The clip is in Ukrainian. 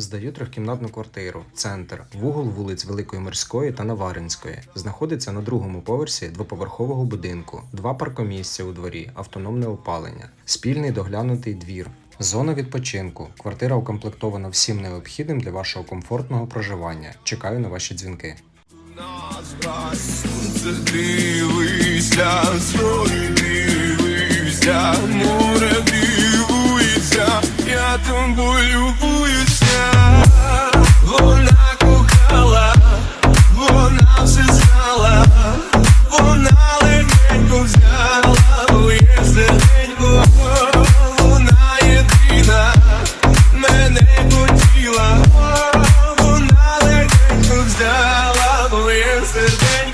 Здаю трьохкімнатну квартиру. Центр. Вугол вулиць Великої Морської та Наваринської. Знаходиться на другому поверсі двоповерхового будинку. Два паркомісця у дворі, автономне опалення, спільний доглянутий двір. Зона відпочинку. Квартира укомплектована всім необхідним для вашого комфортного проживання. Чекаю на ваші дзвінки. Море дивується, я тобою. dances when